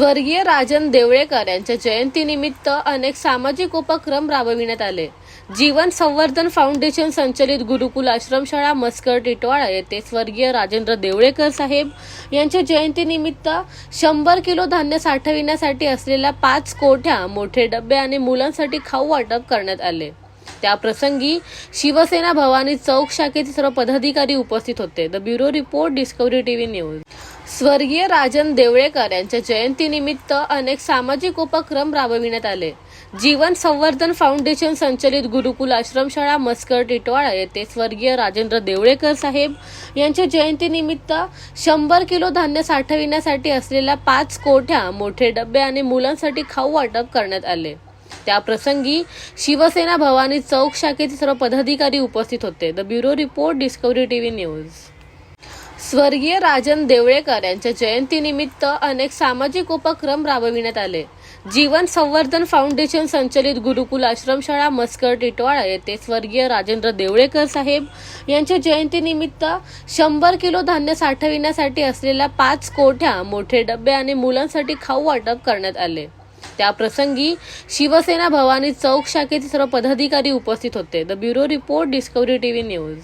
स्वर्गीय राजन देवळेकर यांच्या जयंतीनिमित्त अनेक सामाजिक उपक्रम राबविण्यात आले. जीवन संवर्धन फाउंडेशन संचलित गुरुकुल आश्रमशाळा मस्कर टिटवाळा येथे स्वर्गीय राजेंद्र देवळेकर साहेब यांच्या जयंतीनिमित्त शंभर किलो धान्य साठविण्यासाठी असलेल्या पाच कोठ्या मोठे डबे आणि मुलांसाठी खाऊ वाटप करण्यात आले. त्या प्रसंगी शिवसेना भवानी चौक शाखेचे सर्व पदाधिकारी उपस्थित होते. The bureau report Discovery TV news. स्वर्गीय राजन देवळेकर यांच्या जयंतीनिमित्त अनेक सामाजिक उपक्रम राबविण्यात आले. जीवन संवर्धन फाउंडेशन संचलित गुरुकुल आश्रमशाळा मस्कर टिटवाळा येथे स्वर्गीय राजेंद्र देवळेकर साहेब यांच्या जयंतीनिमित्त शंभर किलो धान्य साठविण्यासाठी असलेल्या पाच कोठ्या मोठे डबे आणि मुलांसाठी खाऊ वाटप करण्यात आले. त्या प्रसंगी शिवसेना भवानी चौक शाखेचे सर्व पदाधिकारी उपस्थित होते. The bureau report Discovery TV news. स्वर्गीय राजन देवळेकर यांच्या जयंतीनिमित्त अनेक सामाजिक उपक्रम राबविण्यात आले. जीवन संवर्धन फाउंडेशन संचलित गुरुकुल आश्रमशाळा मस्कर टिटवाळा येथे स्वर्गीय राजेंद्र देवळेकर साहेब यांच्या जयंतीनिमित्त शंभर किलो धान्य साठविण्यासाठी असलेल्या पाच कोठ्या मोठे डबे आणि मुलांसाठी खाऊ वाटप करण्यात आले. त्या प्रसंगी शिवसेना भवानी चौक शाखेचे सर्व पदाधिकारी उपस्थित होते. The bureau report Discovery TV news.